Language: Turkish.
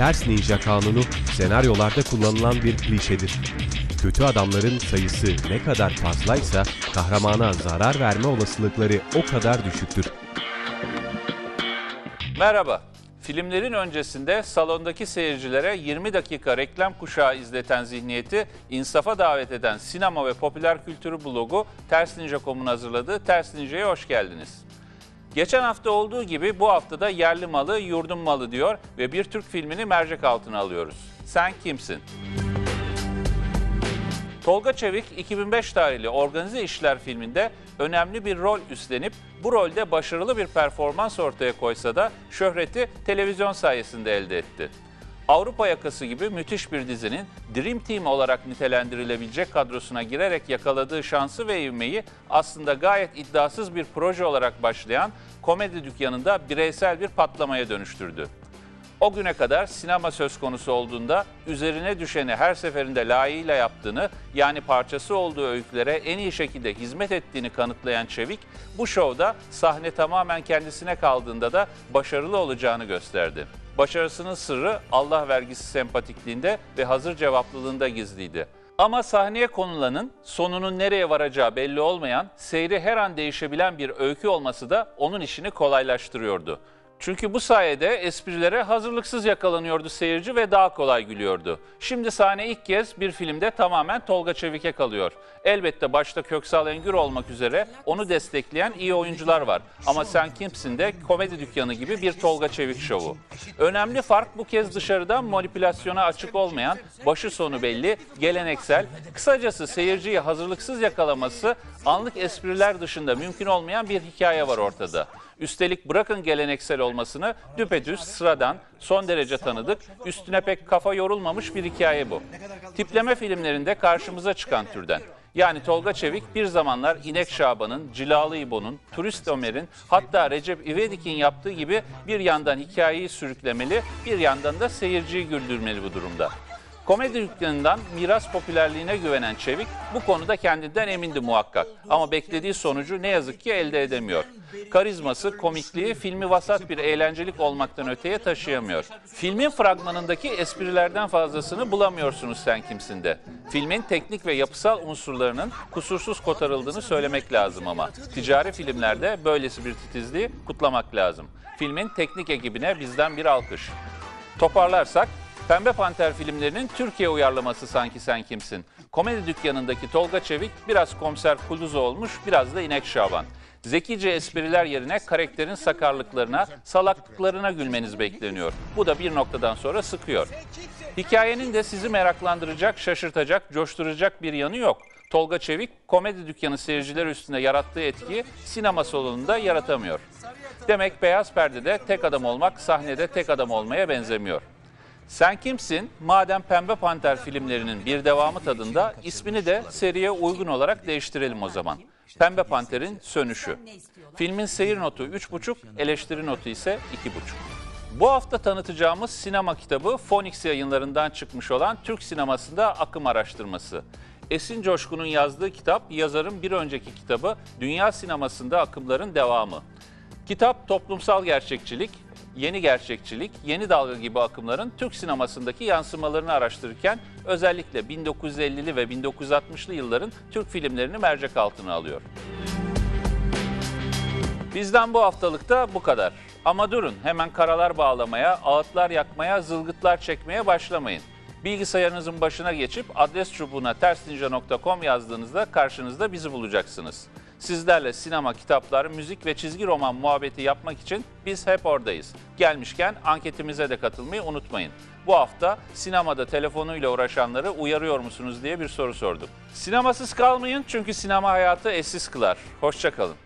Ters ninja kanunu senaryolarda kullanılan bir klişedir. Kötü adamların sayısı ne kadar fazlaysa kahramana zarar verme olasılıkları o kadar düşüktür. Merhaba. Filmlerin öncesinde salondaki seyircilere 20 dakika reklam kuşağı izleten zihniyeti insafa davet eden sinema ve popüler kültürü blogu Ters Ninja.com'un hazırladığı Ters Ninja'ya hoş geldiniz. Geçen hafta olduğu gibi bu hafta da yerli malı yurdum malı diyor ve bir Türk filmini mercek altına alıyoruz. Sen kimsin? Tolga Çevik 2005 tarihli Organize İşler filminde önemli bir rol üstlenip bu rolde başarılı bir performans ortaya koysa da şöhreti televizyon sayesinde elde etti. Avrupa yakası gibi müthiş bir dizinin Dream Team olarak nitelendirilebilecek kadrosuna girerek yakaladığı şansı ve ivmeyi aslında gayet iddiasız bir proje olarak başlayan komedi dükkanında bireysel bir patlamaya dönüştürdü. O güne kadar sinema söz konusu olduğunda üzerine düşeni her seferinde layığıyla yaptığını yani parçası olduğu öykülere en iyi şekilde hizmet ettiğini kanıtlayan Çevik bu şovda sahne tamamen kendisine kaldığında da başarılı olacağını gösterdi. Başarısının sırrı Allah vergisi sempatikliğinde ve hazır cevaplılığında gizliydi. Ama sahneye konulanın sonunun nereye varacağı belli olmayan, seyri her an değişebilen bir öykü olması da onun işini kolaylaştırıyordu. Çünkü bu sayede esprilere hazırlıksız yakalanıyordu seyirci ve daha kolay gülüyordu. Şimdi sahne ilk kez bir filmde tamamen Tolga Çevik'e kalıyor. Elbette başta Köksal Engür olmak üzere onu destekleyen iyi oyuncular var. Ama Sen Kimsin de komedi dükkanı gibi bir Tolga Çevik şovu. Önemli fark bu kez dışarıdan manipülasyona açık olmayan, başı sonu belli, geleneksel, kısacası seyirciyi hazırlıksız yakalaması, anlık espriler dışında mümkün olmayan bir hikaye var ortada. Üstelik bırakın geleneksel olmasını düpedüz, sıradan, son derece tanıdık, üstüne pek kafa yorulmamış bir hikaye bu. Tipleme filmlerinde karşımıza çıkan türden. Yani Tolga Çevik bir zamanlar İnek Şaban'ın, Cilalı İbo'nun, Turist Ömer'in hatta Recep İvedik'in yaptığı gibi bir yandan hikayeyi sürüklemeli, bir yandan da seyirciyi güldürmeli bu durumda. Komedi dükkanından miras popülerliğine güvenen Çevik bu konuda kendinden emindi muhakkak. Ama beklediği sonucu ne yazık ki elde edemiyor. Karizması, komikliği filmi vasat bir eğlencelik olmaktan öteye taşıyamıyor. Filmin fragmanındaki esprilerden fazlasını bulamıyorsunuz sen kimsinde. Filmin teknik ve yapısal unsurlarının kusursuz kotarıldığını söylemek lazım ama. Ticari filmlerde böylesi bir titizliği kutlamak lazım. Filmin teknik ekibine bizden bir alkış. Toparlarsak, Pembe Panter filmlerinin Türkiye uyarlaması Sanki Sen Kimsin. Komedi dükkanındaki Tolga Çevik biraz komiser Kuluzu olmuş, biraz da İnek Şaban. Zekice espriler yerine karakterin sakarlıklarına, salaklıklarına gülmeniz bekleniyor. Bu da bir noktadan sonra sıkıyor. Hikayenin de sizi meraklandıracak, şaşırtacak, coşturacak bir yanı yok. Tolga Çevik, komedi dükkanı seyirciler üstünde yarattığı etkiyi sinema salonunda yaratamıyor. Demek beyaz perdede tek adam olmak sahnede tek adam olmaya benzemiyor. Sen kimsin? Madem Pembe Panter filmlerinin bir devamı tadında ismini de seriye uygun olarak değiştirelim o zaman. Pembe Panter'in Sönüşü. Filmin seyir notu 3,5, eleştiri notu ise 2,5. Bu hafta tanıtacağımız sinema kitabı Phoenix yayınlarından çıkmış olan Türk sinemasında akım araştırması. Esin Coşkun'un yazdığı kitap, yazarın bir önceki kitabı Dünya sinemasında akımların devamı. Kitap toplumsal gerçekçilik, yeni gerçekçilik, yeni dalga gibi akımların Türk sinemasındaki yansımalarını araştırırken özellikle 1950'li ve 1960'lı yılların Türk filmlerini mercek altına alıyor. Bizden bu haftalıkta bu kadar. Ama durun hemen karalar bağlamaya, ağıtlar yakmaya, zılgıtlar çekmeye başlamayın. Bilgisayarınızın başına geçip adres çubuğuna tersninja.com yazdığınızda karşınızda bizi bulacaksınız. Sizlerle sinema, kitaplar, müzik ve çizgi roman muhabbeti yapmak için biz hep oradayız. Gelmişken anketimize de katılmayı unutmayın. Bu hafta sinemada telefonuyla uğraşanları uyarıyor musunuz diye bir soru sorduk. Sinemasız kalmayın çünkü sinema hayatı eşsiz kılar. Hoşçakalın.